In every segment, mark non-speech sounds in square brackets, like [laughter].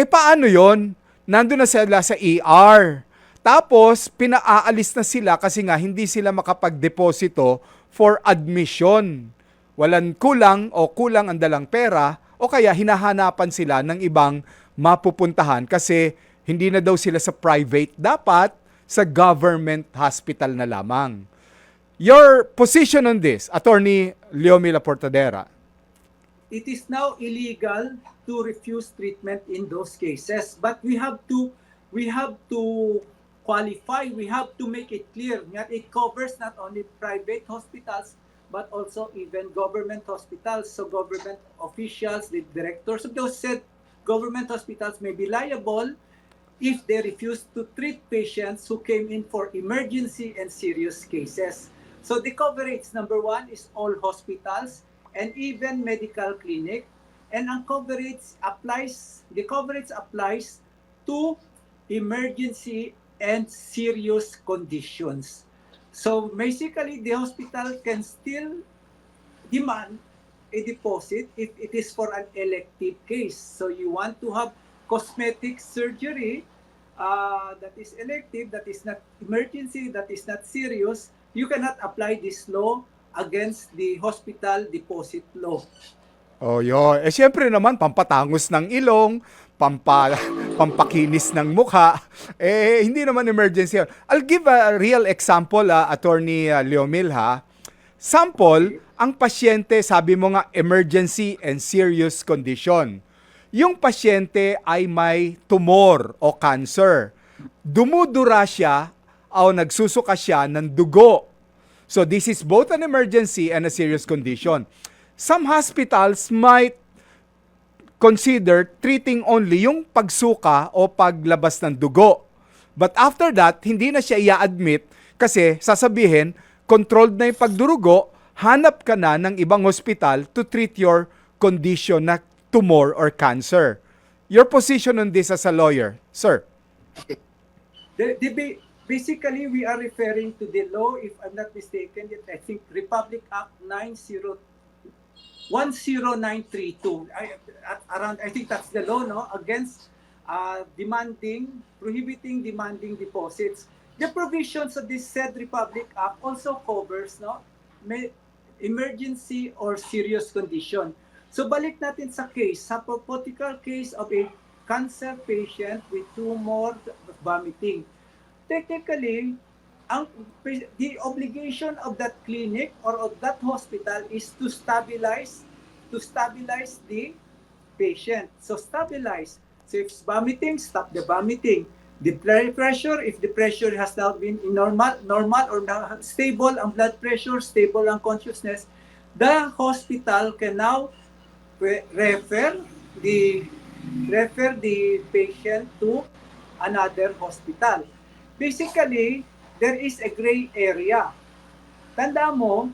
Eh paano yon? Nandun na sila sa ER. Tapos, pinaaalis na sila kasi nga hindi sila makapag-deposito for admission. Walang kulang o kulang ang dalang pera o kaya hinahanapan sila ng ibang mapupuntahan kasi hindi na daw sila sa private, dapat sa government hospital na lamang. Your position on this, Attorney Leomila Portadera. It is now illegal to refuse treatment in those cases. But we have to we have to qualify we have to make it clear that it covers not only private hospitals but also even government hospitals. So government officials the directors of those said government hospitals may be liable if they refuse to treat patients who came in for emergency and serious cases. So the coverage number one is all hospitals and even medical clinic. And ang coverage applies the coverage applies to emergency and serious conditions. So basically the hospital can still demand a deposit if it is for an elective case. So you want to have cosmetic surgery uh, that is elective that is not emergency that is not serious you cannot apply this law against the hospital deposit law. Oh, yun. Eh, syempre naman, pampatangos ng ilong, pampa, [laughs] pampakinis ng mukha. Eh, hindi naman emergency. I'll give a real example, ah, Attorney ah, Leomil, ha. Sample, ang pasyente, sabi mo nga, emergency and serious condition. Yung pasyente ay may tumor o cancer. Dumudura siya o nagsusuka siya ng dugo. So this is both an emergency and a serious condition. Some hospitals might consider treating only yung pagsuka o paglabas ng dugo. But after that, hindi na siya i-admit kasi sasabihin, controlled na yung pagdurugo, hanap ka na ng ibang hospital to treat your condition na tumor or cancer. Your position on this as a lawyer, sir? The, the, basically, we are referring to the law, if I'm not mistaken, it, I think Republic Act 90, 10932. I, around, I think that's the law, no? Against uh, demanding, prohibiting demanding deposits. The provisions of this said Republic Act also covers, no? May, emergency or serious condition. So balik natin sa case, sa hypothetical case of a cancer patient with tumor vomiting. Technically, ang the obligation of that clinic or of that hospital is to stabilize to stabilize the patient. So stabilize. So if vomiting, stop the vomiting. The blood pressure, if the pressure has now been normal, normal or stable ang blood pressure, stable ang consciousness, the hospital can now re- refer the refer the patient to another hospital. Basically, there is a gray area. Tanda mo,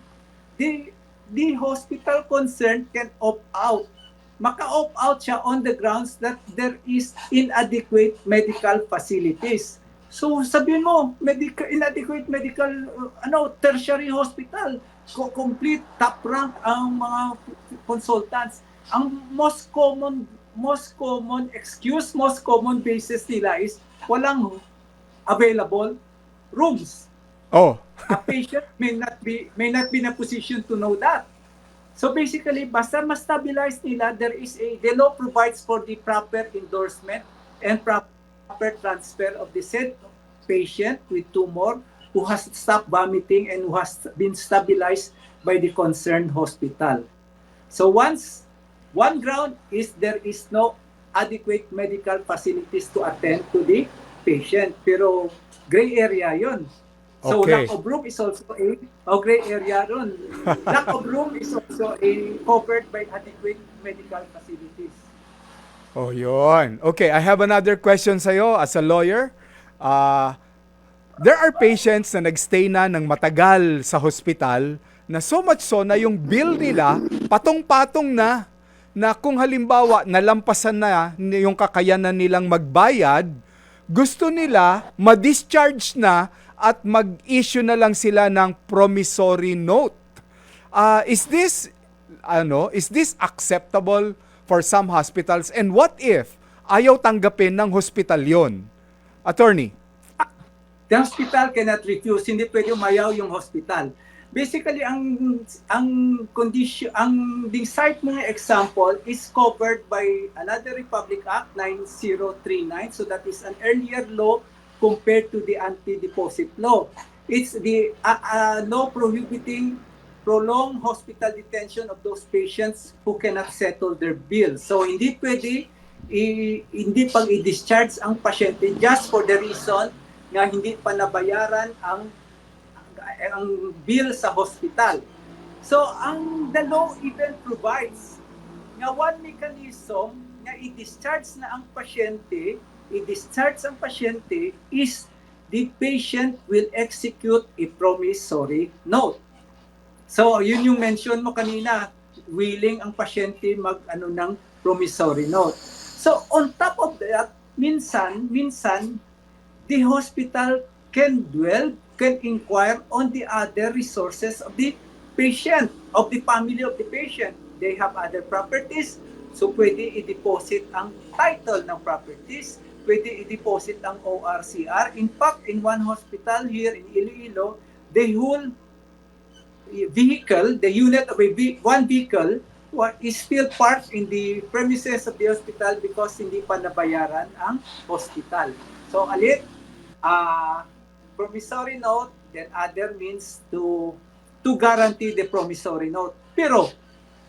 the, the hospital concerned can opt out. Maka-opt out siya on the grounds that there is inadequate medical facilities. So sabihin mo, medical, inadequate medical, uh, ano, tertiary hospital, co- complete top rank ang mga consultants. Ang most common most common excuse, most common basis nila is walang available rooms. Oh, A patient may not be may not be in a position to know that. So basically, basta ma-stabilize nila, there is a, the law provides for the proper endorsement and proper transfer of the said patient with tumor who has stopped vomiting and who has been stabilized by the concerned hospital. So once one ground is there is no adequate medical facilities to attend to the patient. Pero gray area yon. So Okay. lack of room is also a oh, gray area ron. [laughs] lack of room is also a covered by adequate medical facilities. Oh, yun. Okay, I have another question sa'yo as a lawyer. Uh, there are patients na nagstay na ng matagal sa hospital na so much so na yung bill nila patong-patong na na kung halimbawa nalampasan na yung kakayanan nilang magbayad, gusto nila ma-discharge na at mag-issue na lang sila ng promissory note. Uh, is this ano, is this acceptable for some hospitals? And what if ayaw tanggapin ng hospital yon. Attorney. The hospital cannot refuse, hindi pwede umayaw yung hospital. Basically, ang ang condition, ang site mga example is covered by another Republic Act 9039. So that is an earlier law compared to the anti-deposit law. It's the uh, uh, law prohibiting prolonged hospital detention of those patients who cannot settle their bills. So hindi pwede i- hindi pag i-discharge ang pasyente just for the reason nga hindi pa nabayaran ang ang bill sa hospital. So ang the law even provides nga one mechanism nga i-discharge na ang pasyente, i-discharge ang pasyente is the patient will execute a promissory note. So, yun yung mention mo kanina, willing ang pasyente mag ano ng promissory note. So, on top of that, minsan, minsan, the hospital can dwell, can inquire on the other resources of the patient, of the family of the patient. They have other properties, so pwede i-deposit ang title ng properties, pwede i-deposit ang ORCR. In fact, in one hospital here in Iloilo, the whole vehicle, the unit of a ve- one vehicle wa- is still parked in the premises of the hospital because hindi pa nabayaran ang hospital. So, alit, uh, promissory note, then other means to to guarantee the promissory note. Pero,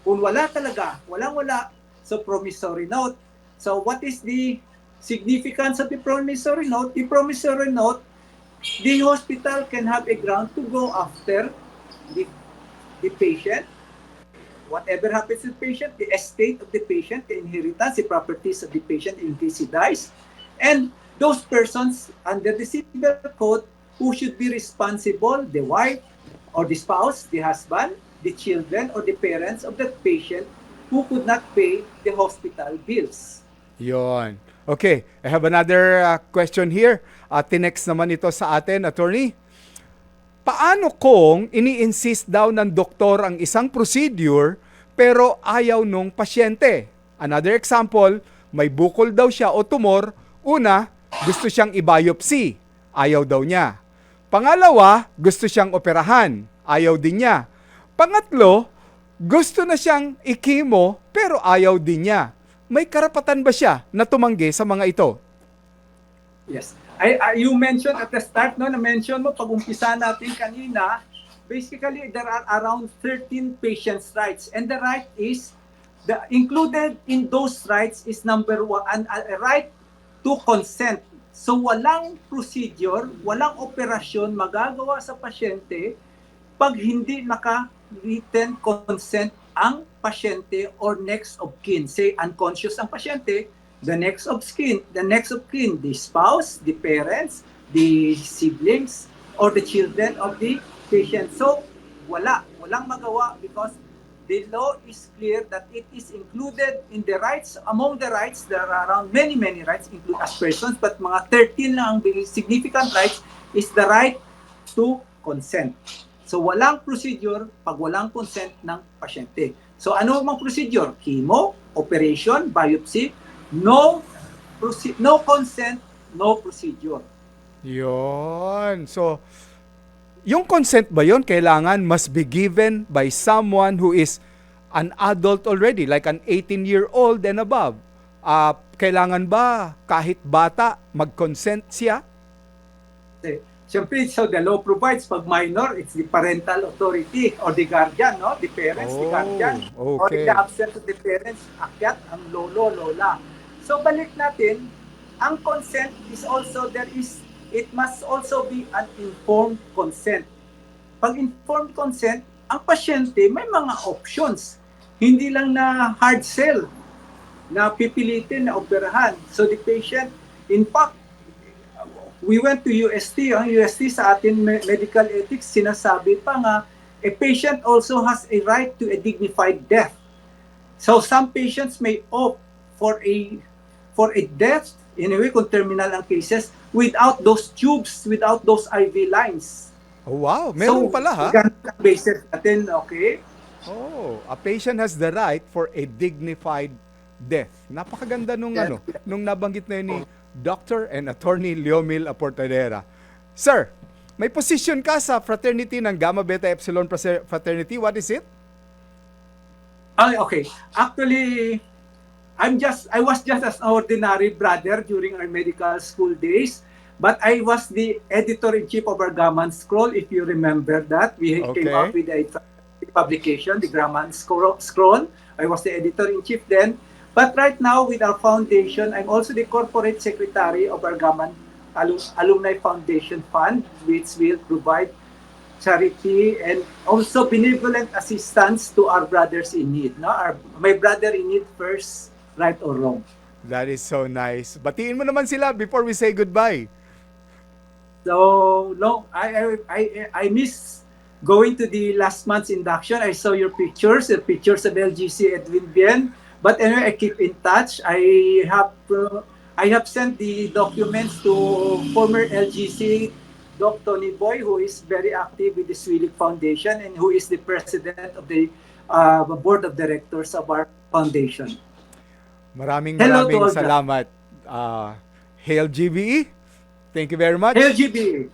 kung wala talaga, walang-wala, so promissory note. So, what is the significance of the promissory note? The promissory note, the hospital can have a ground to go after the, the patient. Whatever happens to the patient, the estate of the patient, the inheritance, the properties of the patient in case he dies, and those persons under the civil code who should be responsible, the wife or the spouse, the husband, the children, or the parents of the patient who could not pay the hospital bills. Yon. Okay, I have another uh, question here. Uh, tinext naman ito sa atin, attorney. Paano kung ini-insist daw ng doktor ang isang procedure pero ayaw nung pasyente? Another example, may bukol daw siya o tumor. Una, gusto siyang i-biopsy. Ayaw daw niya. Pangalawa, gusto siyang operahan. Ayaw din niya. Pangatlo, gusto na siyang ikimo pero ayaw din niya. May karapatan ba siya na tumanggi sa mga ito? Yes. I, I, you mentioned at the start, no, na-mention mo, pag-umpisa natin kanina, basically, there are around 13 patients' rights. And the right is, the included in those rights is number one, a right to consent. So, walang procedure, walang operasyon magagawa sa pasyente pag hindi naka-written consent ang pasyente or next of kin. Say, unconscious ang pasyente, the next of kin, the next of kin, the spouse, the parents, the siblings, or the children of the patient. So, wala. Walang magawa because the law is clear that it is included in the rights. Among the rights, there are around many, many rights, include as persons, but mga 13 lang ang significant rights is the right to consent. So, walang procedure pag walang consent ng pasyente. So, ano mang procedure? Chemo, operation, biopsy, no no consent, no procedure. Yon. So, yung consent ba yon kailangan must be given by someone who is an adult already, like an 18-year-old and above. Ah, kailangan ba kahit bata mag-consent siya? Kasi, Siyempre, so the law provides pag minor, it's the parental authority or the guardian, no? The parents, the Oh, guardian. Or okay. in the absence of the parents, akyat ang lolo, lola. So balik natin, ang consent is also, there is, it must also be an informed consent. Pag informed consent, ang pasyente may mga options. Hindi lang na hard sell na pipilitin na operahan. So the patient, in fact, we went to UST, ang UST sa atin me- medical ethics, sinasabi pa nga, a patient also has a right to a dignified death. So some patients may opt for a for a death, anyway, kung terminal ang cases, without those tubes, without those IV lines. Oh, wow. Meron so, pala ha? ganun ang basis natin, okay? Oh, a patient has the right for a dignified death. Napakaganda nung Yes. ano, nung nabanggit na yun ni Dr. and Attorney Leomil Aportadera. Sir, may position ka sa fraternity ng Gamma Beta Epsilon Fraternity. What is it? Ah, okay. Actually, I'm just I was just an ordinary brother during our medical school days, but I was the editor-in-chief of our Gaman Scroll, if you remember that. We Okay. came up with a publication, the Gaman Scroll. I was the editor-in-chief then. But right now, with our foundation, I'm also the corporate secretary of our Gaman Alum- Alumni Foundation Fund, which will provide charity and also benevolent assistance to our brothers in need. No, our my brother in need first, right or wrong. That is so nice. Batiin mo naman sila before we say goodbye. So no, I I I, I miss going to the last month's induction. I saw your pictures, the pictures of LGC Edwin Bien. But anyway, I keep in touch. I have uh, I have sent the documents to former LGC Doc Tony Boy, who is very active with the Swilik Foundation and who is the president of the uh, board of directors of our foundation. Maraming Hello maraming salamat. Uh, Hail GBE. Thank you very much. LGB,